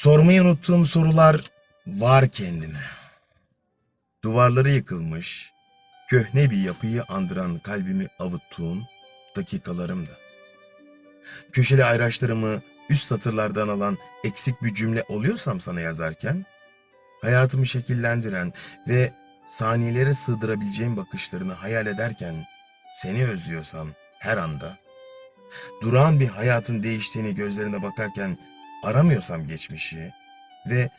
Sormayı unuttuğum sorular var kendine. Duvarları yıkılmış, köhne bir yapıyı andıran kalbimi avuttuğum dakikalarımda. Köşeli ayraçlarımı üst satırlardan alan eksik bir cümle oluyorsam sana yazarken, hayatımı şekillendiren ve saniyelere sığdırabileceğim bakışlarını hayal ederken seni özlüyorsam her anda, durağan bir hayatın değiştiğini gözlerine bakarken aramıyorsam geçmişi ve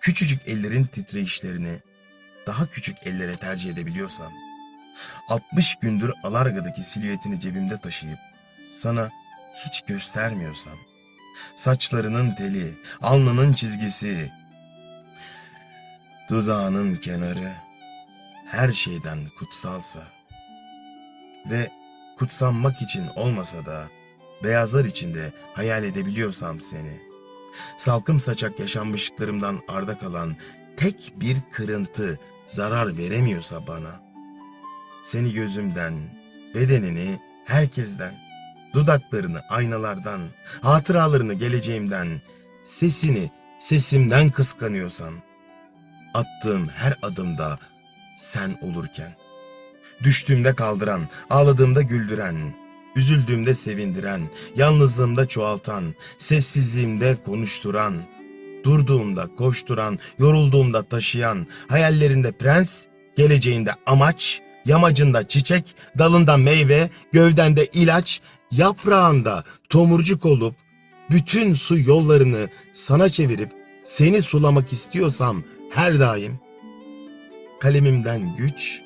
küçücük ellerin titreyişlerini daha küçük ellere tercih edebiliyorsam, 60 gündür Alarga'daki silüetini cebimde taşıyıp sana hiç göstermiyorsam, saçlarının teli, alnının çizgisi, dudağının kenarı her şeyden kutsalsa ve kutsanmak için olmasa da beyazlar içinde hayal edebiliyorsam seni, salkım saçak yaşanmışlıklarımdan arda kalan tek bir kırıntı zarar veremiyorsa bana, seni gözümden, bedenini herkesten, dudaklarını aynalardan, hatıralarını geleceğimden, sesini sesimden kıskanıyorsam, attığım her adımda sen olurken, düştüğümde kaldıran, ağladığımda güldüren, üzüldüğümde sevindiren, yalnızlığımda çoğaltan, sessizliğimde konuşturan, durduğumda koşturan, yorulduğumda taşıyan, hayallerinde prens, geleceğinde amaç, yamacında çiçek, dalında meyve, gövdende ilaç, yaprağında tomurcuk olup, bütün su yollarını sana çevirip seni sulamak istiyorsam her daim, kalemimden güç,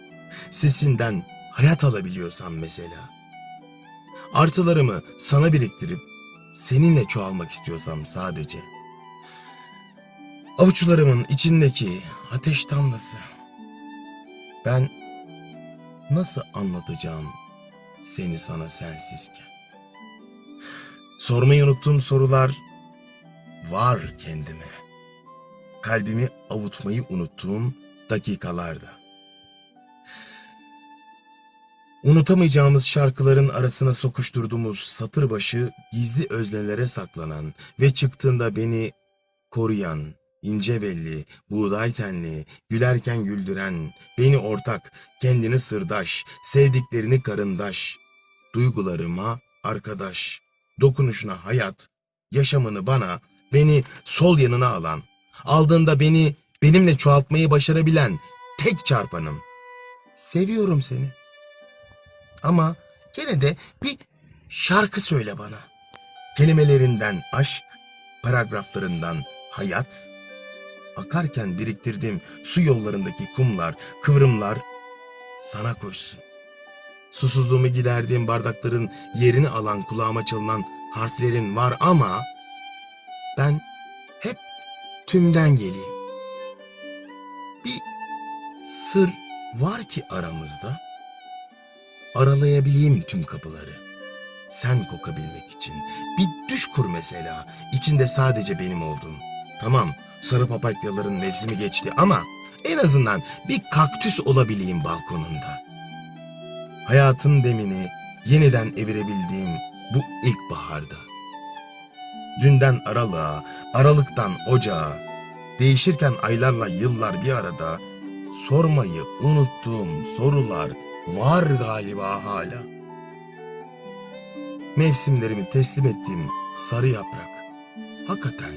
sesinden hayat alabiliyorsam mesela, artılarımı sana biriktirip seninle çoğalmak istiyorsam sadece, avuçlarımın içindeki ateş damlası, ben nasıl anlatacağım seni sana sensizken? Sormayı unuttuğum sorular var kendime. Kalbimi avutmayı unuttuğum dakikalarda. Unutamayacağımız şarkıların arasına sokuşturduğumuz satır başı gizli öznelere saklanan ve çıktığında beni koruyan, ince belli, buğday tenli, gülerken güldüren, beni ortak, kendini sırdaş, sevdiklerini karındaş, duygularıma arkadaş, dokunuşuna hayat, yaşamını bana, beni sol yanına alan, aldığında beni benimle çoğaltmayı başarabilen tek çarpanım. Seviyorum seni. Ama gene de bir şarkı söyle bana. Kelimelerinden aşk, paragraflarından hayat, akarken biriktirdiğim su yollarındaki kumlar, kıvrımlar sana koşsun. Susuzluğumu giderdiğim bardakların yerini alan kulağıma çalınan harflerin var ama ben hep tümden geleyim. Bir sır var ki aramızda. Aralayabileyim tüm kapıları. Sen kokabilmek için. Bir düş kur mesela. içinde sadece benim olduğum. Tamam sarı papatyaların mevsimi geçti ama en azından bir kaktüs olabileyim balkonunda. Hayatın demini yeniden evirebildiğim bu ilkbaharda. Dünden aralığa, aralıktan ocağa, değişirken aylarla yıllar bir arada sormayı unuttuğum sorular var galiba hala. Mevsimlerimi teslim ettiğim sarı yaprak. Hakikaten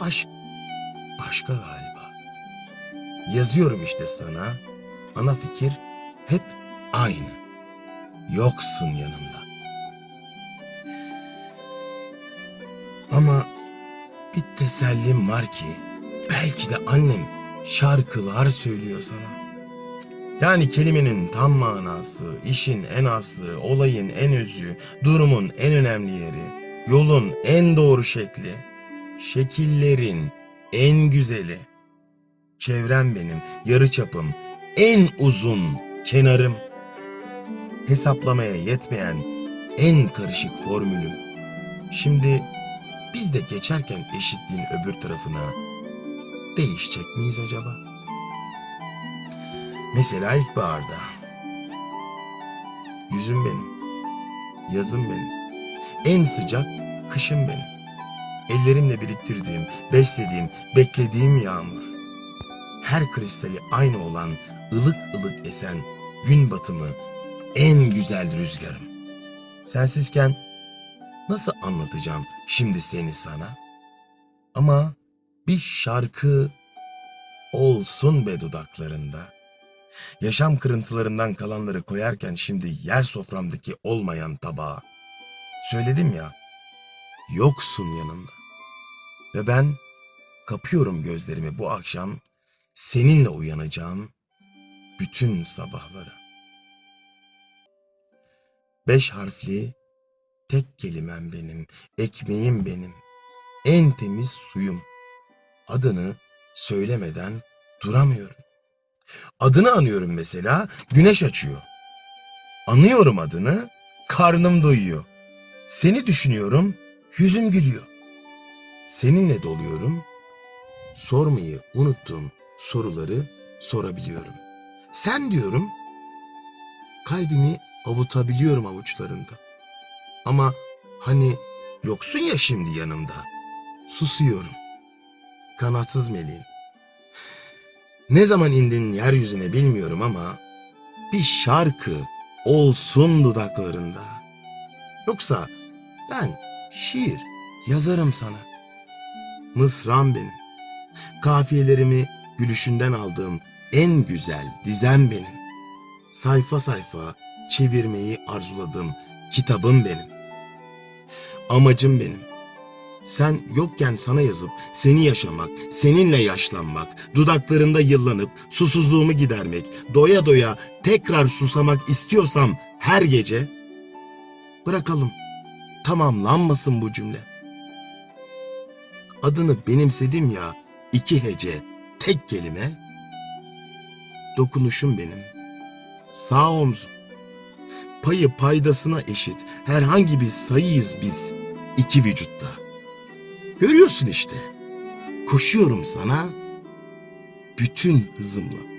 aşk başka galiba. Yazıyorum işte sana. Ana fikir hep aynı. Yoksun yanımda. Ama bir tesellim var ki belki de annem şarkılar söylüyor sana. Yani kelimenin tam manası, işin en aslı, olayın en özü, durumun en önemli yeri, yolun en doğru şekli, şekillerin en güzeli. Çevrem benim, yarı çapım, en uzun kenarım. Hesaplamaya yetmeyen en karışık formülüm. Şimdi biz de geçerken eşitliğin öbür tarafına değişecek miyiz acaba? Mesela ilkbaharda. Yüzüm benim. Yazım benim. En sıcak kışım benim. ellerimle biriktirdiğim, beslediğim, beklediğim yağmur. Her kristali aynı olan, ılık ılık esen gün batımı en güzel rüzgarım. Sensizken nasıl anlatacağım şimdi seni sana? Ama bir şarkı olsun be dudaklarında. Yaşam kırıntılarından kalanları koyarken şimdi yer soframdaki olmayan tabağa. Söyledim ya, yoksun yanımda. Ve ben kapıyorum gözlerimi bu akşam seninle uyanacağım bütün sabahlara. Beş harfli tek kelimem benim, ekmeğim benim, en temiz suyum. Adını söylemeden duramıyorum. Adını anıyorum mesela, güneş açıyor. Anıyorum adını, karnım doyuyor. Seni düşünüyorum, yüzüm gülüyor. Seninle doluyorum, sormayı unuttuğum soruları sorabiliyorum. Sen diyorum, kalbimi avutabiliyorum avuçlarında. Ama hani yoksun ya şimdi yanımda, susuyorum. Kanatsız meleğim. Ne zaman indin yeryüzüne bilmiyorum ama bir şarkı olsun dudaklarında. Yoksa ben şiir yazarım sana. Mısram benim. Kafiyelerimi gülüşünden aldığım en güzel dizem benim. Sayfa sayfa çevirmeyi arzuladığım kitabım benim. Amacım benim. Sen yokken sana yazıp seni yaşamak, seninle yaşlanmak, dudaklarında yıllanıp susuzluğumu gidermek, doya doya tekrar susamak istiyorsam her gece bırakalım. Tamamlanmasın bu cümle. Adını benimsedim ya iki hece, tek kelime. Dokunuşum benim. Sağ omzum. Payı paydasına eşit herhangi bir sayıyız biz iki vücutta. Görüyorsun işte. Koşuyorum sana bütün hızımla.